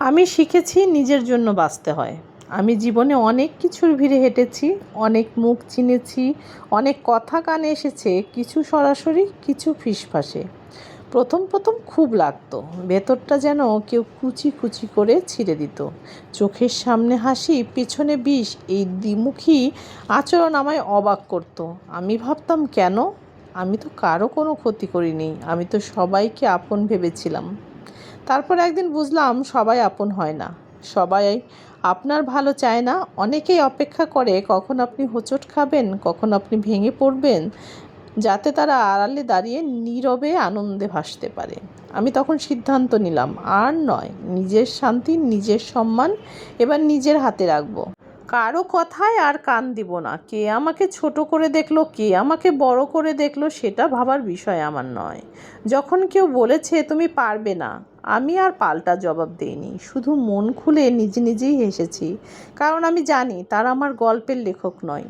আমি শিখেছি নিজের জন্য বাঁচতে হয়। আমি জীবনে অনেক কিছুর ভিড়ে হেঁটেছি, অনেক মুখ চিনেছি, অনেক কথা কানে এসেছে, কিছু সরাসরি, কিছু ফিসফাসে প্রথম প্রথম খুব লাগতো, ভেতরটা যেন কেউ কুচি কুচি করে ছিঁড়ে দিত। চোখের সামনে হাসি, পেছনে বিষ, এই দ্বিমুখী আচরণ আমায় অবাক করতো। আমি ভাবতাম, কেন? আমি তো কারও কোনো ক্ষতি করিনি, আমি তো সবাইকে আপন ভেবেছিলাম। তারপর একদিন বুঝলাম সবাই আপন হয় না। সবাই আপনার ভালো চায় না। অনেকেই অপেক্ষা করে কখন আপনি হোঁচট খাবেন, কখন আপনি ভেঙে পড়বেন, যাতে তারা আড়ালে দাঁড়িয়ে নীরবে আনন্দে ভাসতে পারে। আমি তখন সিদ্ধান্ত নিলাম, আর নয়, নিজের শান্তি, নিজের সম্মান এবার নিজের হাতে রাখব। কারও কথায় আর কান দিব না। কে আমাকে ছোট করে দেখল, কে আমাকে বড় করে দেখল, সেটা ভাবার বিষয় আমার নয়। যখন কেউ বলেছে, তুমি পারবে না। আমি আর পাল্টা জবাব দিইনি। শুধু মন খুলে নিজে নিজেই হেসেছি। কারণ আমি জানি তারা আমার গল্পের লেখক নয়।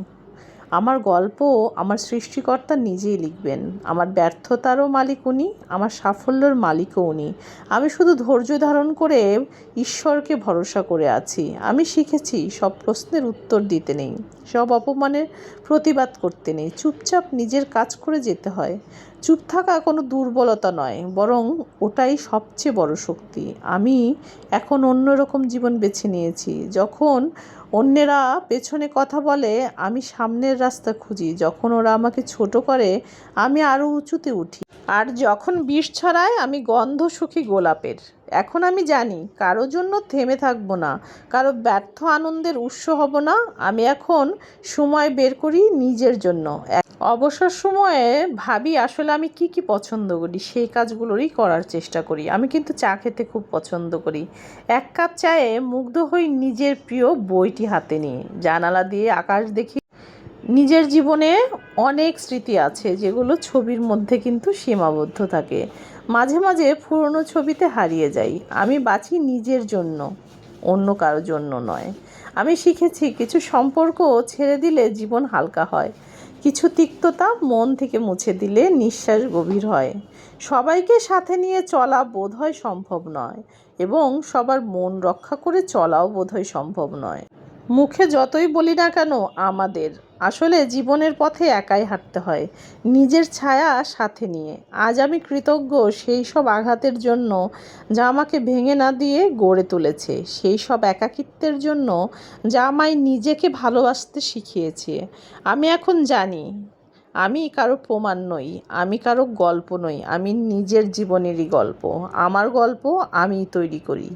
আমার গল্প আমার সৃষ্টিকর্তা নিজেই লিখবেন। আমার ব্যর্থতারও মালিক উনি, আমার সাফল্যের মালিকও উনি। আমি শুধু ধৈর্য ধারণ করে ঈশ্বরকে ভরসা করে আছি। আমি শিখেছি সব প্রশ্নের উত্তর দিতে নেই। সব অপমানের প্রতিবাদ করতে নেই। চুপচাপ নিজের কাজ করে যেতে হয়। চুপ থাকা কোনো দুর্বলতা নয়, বরং ওটাই সবচেয়ে বড় শক্তি। আমি এখন অন্যরকম জীবন বেছে নিয়েছি। যখন অন্যেরা পেছনে কথা বলে, আমি সামনের রাস্তা খুঁজি। যখন ওরা আমাকে ছোট করে, আমি আরও উঁচুতে উঠি। আর যখন বিষ ছড়ায়, আমি গন্ধ সুখী গোলাপের। এখন আমি জানি, কারও জন্য থেমে থাকব না, কারও ব্যর্থ আনন্দের উৎস হব না। আমি এখন সময় বের করি নিজের জন্য। অবসর সময়ে ভাবি আসলে আমি কি কি পছন্দ করি, সেই কাজগুলোরই করার চেষ্টা করি। আমি কিন্তু চা খেতে খুব পছন্দ করি। এক কাপ চায়ে মুগ্ধ হই নিজের প্রিয় বইটি হাতে নিয়ে। জানালা দিয়ে আকাশ দেখি নিজের জীবনে অনেক স্মৃতি আছে, যেগুলো ছবির মধ্যে কিন্তু সীমাবদ্ধ থাকে। মাঝে মাঝে পুরনো ছবিতে হারিয়ে যাই। আমি বাঁচি নিজের জন্য, অন্য কারোর জন্য নয়। আমি শিখেছি কিছু সম্পর্ক ছেড়ে দিলে জীবন হালকা হয়। কিছু তিক্ততা মন থেকে মুছে দিলে নিঃশ্বাস গভীর হয়। সবাইকে সাথে নিয়ে চলা বোধহয় সম্ভব নয় এবং সবার মন রক্ষা করে চলাও বোধহয় সম্ভব নয়। মুখে যতই বলি না কেন, আমাদের আসলে জীবনের পথে একাই হাঁটতে হয়, নিজের ছায়া সাথে নিয়ে। আজ আমি কৃতজ্ঞ সেই সব আঘাতের জন্য যা আমাকে ভেঙে না দিয়ে গড়ে তুলেছে, সেই সব একাকিত্বের জন্য যা আমায় নিজেকে ভালোবাসতে শিখিয়েছে। আমি এখন জানি, আমি কারও প্রমাণ নই, আমি কারও গল্প নই, আমি নিজের জীবনেরই গল্প, আমার গল্প আমিই তৈরি করি।